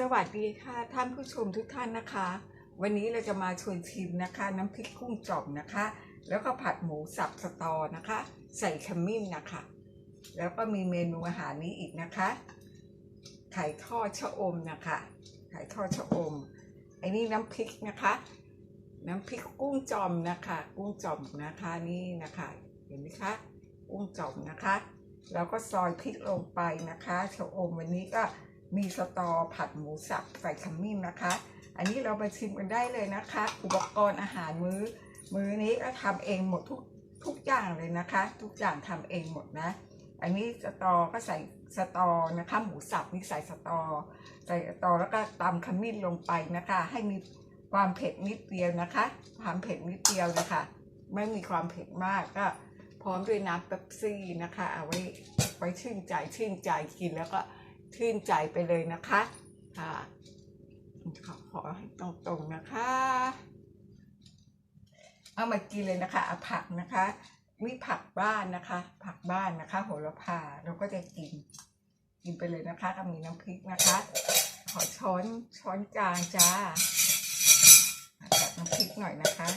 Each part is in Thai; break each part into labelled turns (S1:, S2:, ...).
S1: สวัสดีค่ะท่านผู้ชมทุกท่านนะคะ วันนี้เราจะมาชวนชิมนะคะ น้ำพริกกุ้งจ่อมนะคะ แล้วก็ผัดหมูสับสตอนะคะ ใส่ขมิ้นนะคะ แล้วก็มีเมนูอาหารนี้อีกนะคะไข่ทอดชะอมนะคะไข่ทอดชะอมไอ้นี่น้ำพริกนะคะ น้ำพริกกุ้งจอมนะคะ กุ้งจอมนะคะนี่นะคะเห็นไหมคะกุ้งจอมนะคะ แล้วก็ซอยพริกลงไปนะคะชะอมวันนี้ก็ มีสตอผัดหมูสับใส่ขมิ้นนะคะ อันนี้เรามาชิมกันได้เลยนะคะ อุปกรณ์อาหารมื้อ มื้อนี้ก็ทำเองหมดทุกทุกอย่างเลยนะคะ ทุกอย่างทำเองหมดนะ อันนี้สตอก็ใส่สตอนะคะ หมูสับนี่ใส่สตอ ใส่สตอแล้วก็ตำขมิ้นลงไปนะคะ ให้มีความเผ็ดนิดเดียวนะคะ ความเผ็ดนิดเดียวนะคะ ไม่มีความเผ็ดมากก็พร้อมด้วยน้ำเป๊ปซี่นะคะ เอาไว้ไว้ชื่นใจชื่นใจกินแล้วก็ ชื่นใจไปเลยนะคะค่ะขอขอให้ตรงๆนะคะ เอามากินเลยนะคะเอาผักนะคะนี่ผักบ้านนะคะ ผักบ้านนะคะโหระพาเราก็จะกิน กินไปเลยนะคะก็มีน้ำพริกนะคะ ขอช้อนช้อนกลางจ้าจัดน้ำพริกหน่อยนะคะ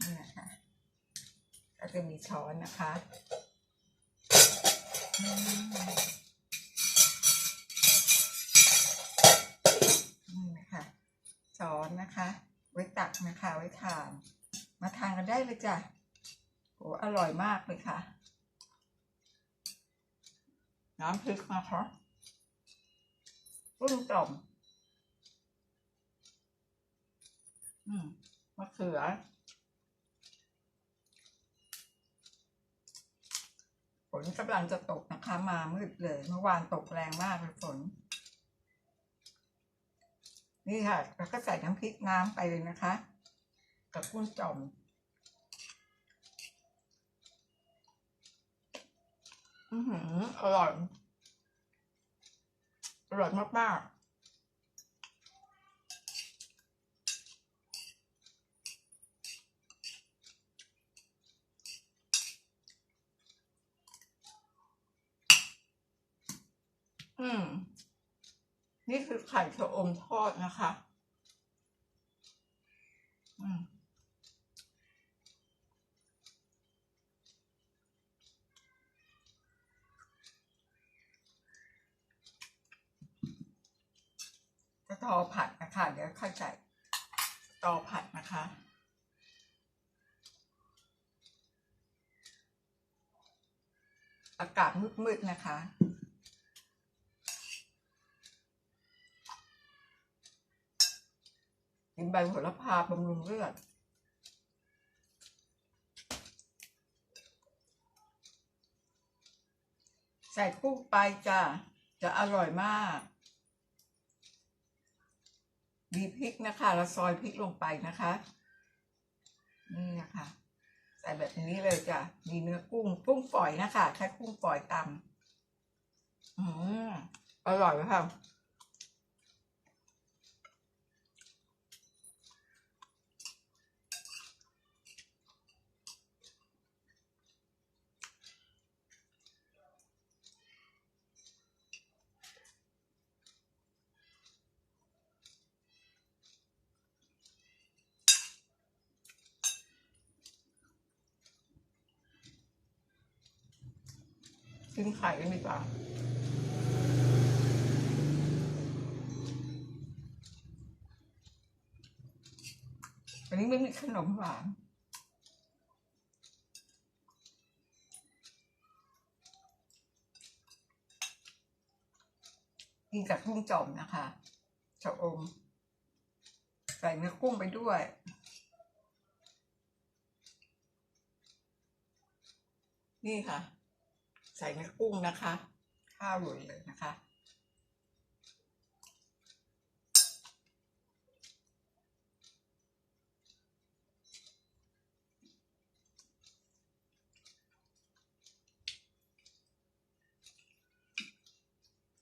S1: นี่นะคะก็จะมีช้อนนะคะ นะคะ ไว้ตักนะคะไว้ทาน มาทานกันได้เลยจ้ะโอ้อร่อยมากเลยค่ะ น้ำพริกนะคะรุ่นต่อมอืมมะเขือฝนกำลังจะตกนะคะ มามืดเลย เมื่อวานตกแรงมากเลยฝน นี่ค่ะแล้วก็ใส่น้ำพริกน้ำไปเลยนะคะ กับกุ้งจ่อมอือหืออร่อยอร่อยมากๆอืม นี่คือไข่ชะอมทอดนะคะอืมสตอผัดนะคะ เดี๋ยวค่อยใส่สตอผัดนะคะ อากาศมืดๆนะคะ กินใบโหระพาบำรุงเลือดใส่กุ้งไปจ้ะจะอร่อยมาก มีพริกนะคะแล้วซอยพริกลงไปนะคะ นี่นะคะ ใส่แบบนี้เลยจ้ะ มีเนื้อกุ้งกุ้งฝอยนะคะ ใช้กุ้งฝอยตำอืมอร่อยไหมคะ กินไข่กันดีกว่าอันนี้ไม่มีขนมหวานกินกับกุ้งจอมนะคะชะอม ใส่เนื้อกุ้งไปด้วยนี่ค่ะ ใส่เนื้อกุ้งนะคะ ข้าวหลุยเลยนะคะ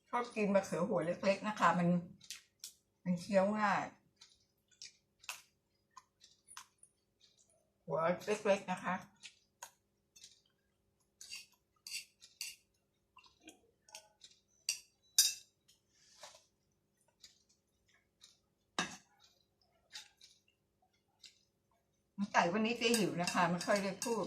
S1: ชอบกินมะเขือหัวเล็กๆนะคะ มันมันเคี้ยวง่าย หัวเล็กๆนะคะ ไก่วันนี้เจ๊หิวนะคะ ไม่ค่อยได้พูด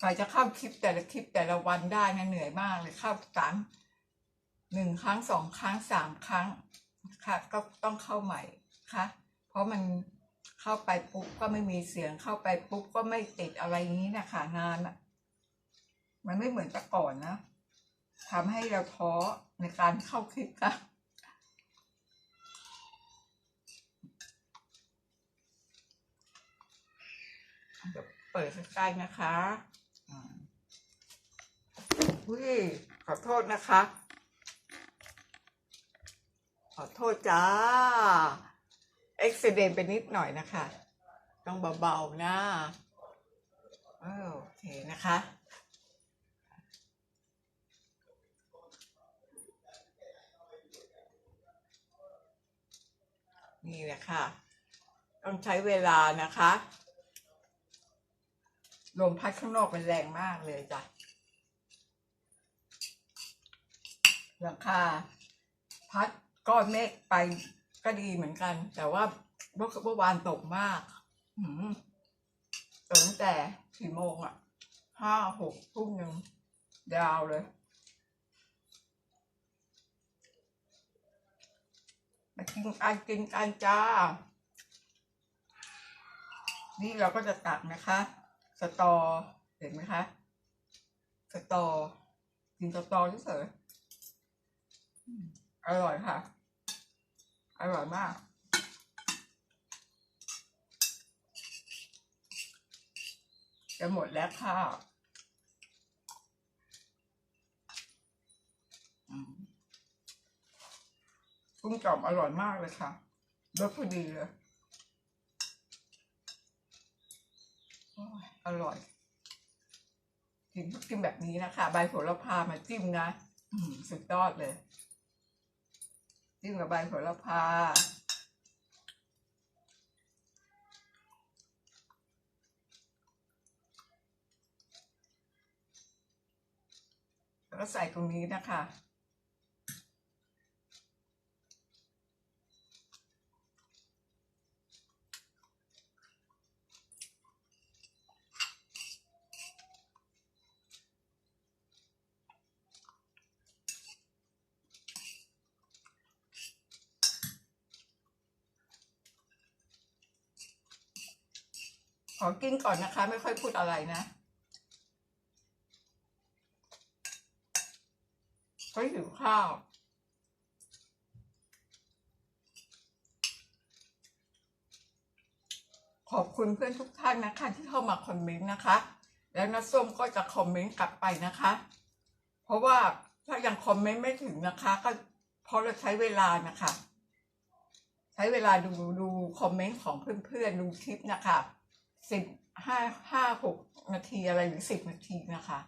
S1: กว่าจะเข้าคลิปแต่ละคลิปแต่ละวันได้นะเหนื่อยมากเลยเข้าสามหนึ่งครั้งสองครั้งสามครั้งค่ะ ก็ต้องเข้าใหม่ค่ะ เพราะมันเข้าไปปุ๊บก็ไม่มีเสียงเข้าไปปุ๊บก็ไม่ติดอะไรอย่างนี้นะคะงานอะมันไม่เหมือนแต่ก่อนนะทำให้เราท้อในการเข้าคลิปค่ะ เดี๋ยวเปิดใกล้ๆนะคะอุ้ยขอโทษนะคะ ขอโทษจ้าเอ็กซิเดนไปนิดหน่อยนะคะ ต้องเบาๆนะเออโอเคนะคะนี่แหละค่ะ ต้องใช้เวลานะคะ ลมพัดข้างนอกเป็นแรงมากเลยจ้ะหลังคาพัดก้อนเมฆไปก็ดีเหมือนกัน แต่ว่าเมื่อวานตกมากตกตั้งแต่สี่โมงอะห้าหกทุ่มหนึ่งยาวเลย มากินกันกินกันจ้า นี่เราก็จะตักนะคะ สตอ เห็นไหมคะ สตอ กินสตอเฉยๆอืมอร่อยค่ะ อร่อยมากจะหมดแล้วค่ะกุ้งจอมอร่อยมากเลยค่ะรสพอดีเลยโอร่อย กินกินแบบนี้นะคะ ใบโหระพามาจิ้มนะสุดยอดเลย จิ้มกับใบโหระพาแล้วใส่ตรงนี้นะคะ ขอกินก่อนนะคะ ไม่ค่อยพูดอะไรนะเฮ้ยหิวข้าวขอบคุณเพื่อนทุกท่านนะคะที่เข้ามาคอมเมนต์นะคะ แล้วน้าส้มก็จะคอมเมนต์กลับไปนะคะ เพราะว่าถ้ายังคอมเมนต์ไม่ถึงนะคะ ก็เพราะเราใช้เวลานะคะ ใช้เวลาดูดูคอมเมนต์ของเพื่อนๆดูคลิปนะคะ สิบห้าห้าหกนาทีอะไรหรือสิบนาทีนะคะ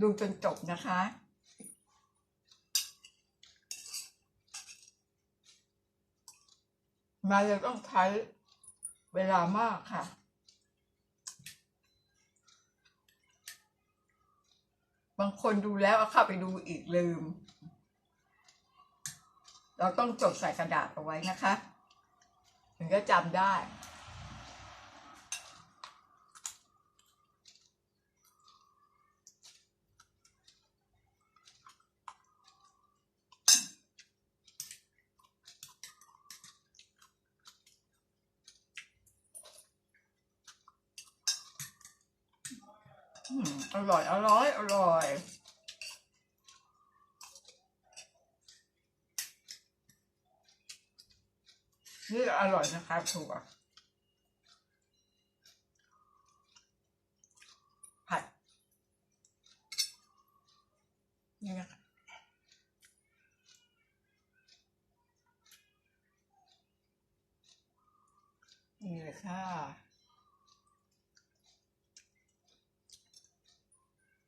S1: ดูจนจบนะคะ มาจะต้องใช้เวลามากค่ะบางคนดูแล้วเอาเข้าไปดูอีกลืม เราต้องจดใส่กระดาษเอาไว้นะคะ ถึงจะจำได้ อร่อย อร่อย อร่อยนี่อร่อยนะคะถั่วผัดนี่นะคะนี่เลยค่ะ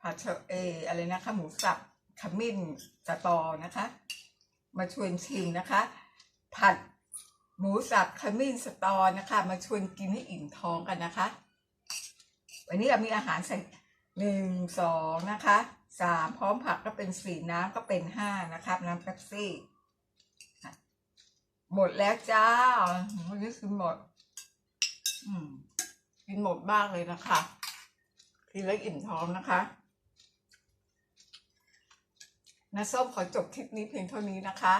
S1: ผัดเชอเออะไรนะคะหมูสับขมิ้นสตอนะคะ มาชวนชิมนะคะ ผัดหมูสับขมิ้นสตอนะคะ มาชวนกินให้อิ่มท้องกันนะคะ วันนี้เรามีอาหารใส่หนึ่งสองนะคะสามพร้อมผักก็เป็นสี่น้ำก็เป็นห้านะคะน้ำเป๊ปซี่ หมดแล้วจ้าวันนี้คือหมด อืมกินหมดมากเลยนะคะกินแล้วอิ่มท้องนะคะ น้าส้มขอจบคลิปนี้เพียงเท่านี้นะคะ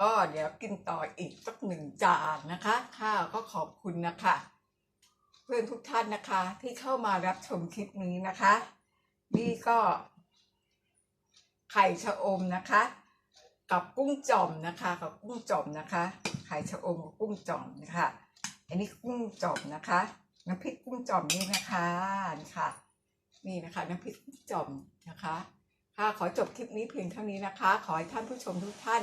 S1: ก็เดี๋ยวกินต่ออีกสักหนึ่งจานนะคะค่ะก็ขอบคุณนะคะ เพื่อนทุกท่านนะคะที่เข้ามารับชมคลิปนี้นะคะ นี่ก็ ไข่ชะอมนะคะ กับกุ้งจ่อมนะคะกับกุ้งจ่อมนะคะ ไข่ชะอมกับกุ้งจ่อมนะคะอันนี้กุ้งจ่อมนะคะน้ำพริกกุ้งจ่อมนี่นะคะนี่ค่ะ นี่นะคะน้ำพริกกุ้งจ่อมนะคะ ค่ะขอจบคลิปนี้เพียงเท่านี้นะคะ ขอให้ท่านผู้ชมทุกท่าน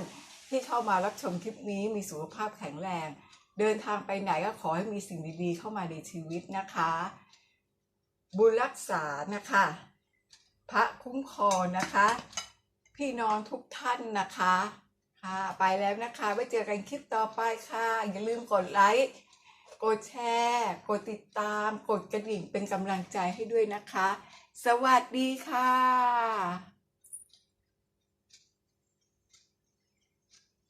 S1: ที่เข้ามารับชมคลิปนี้มีสุขภาพแข็งแรง เดินทางไปไหนก็ขอให้มีสิ่งดีๆเข้ามาในชีวิตนะคะ บุญรักษานะคะ พระคุ้มครองนะคะ พี่น้องทุกท่านนะคะค่ะไปแล้วนะคะไว้เจอกันคลิปต่อไปค่ะ อย่าลืมกดไลค์กดแชร์ กดติดตาม กดกระดิ่งเป็นกำลังใจให้ด้วยนะคะ สวัสดีค่ะ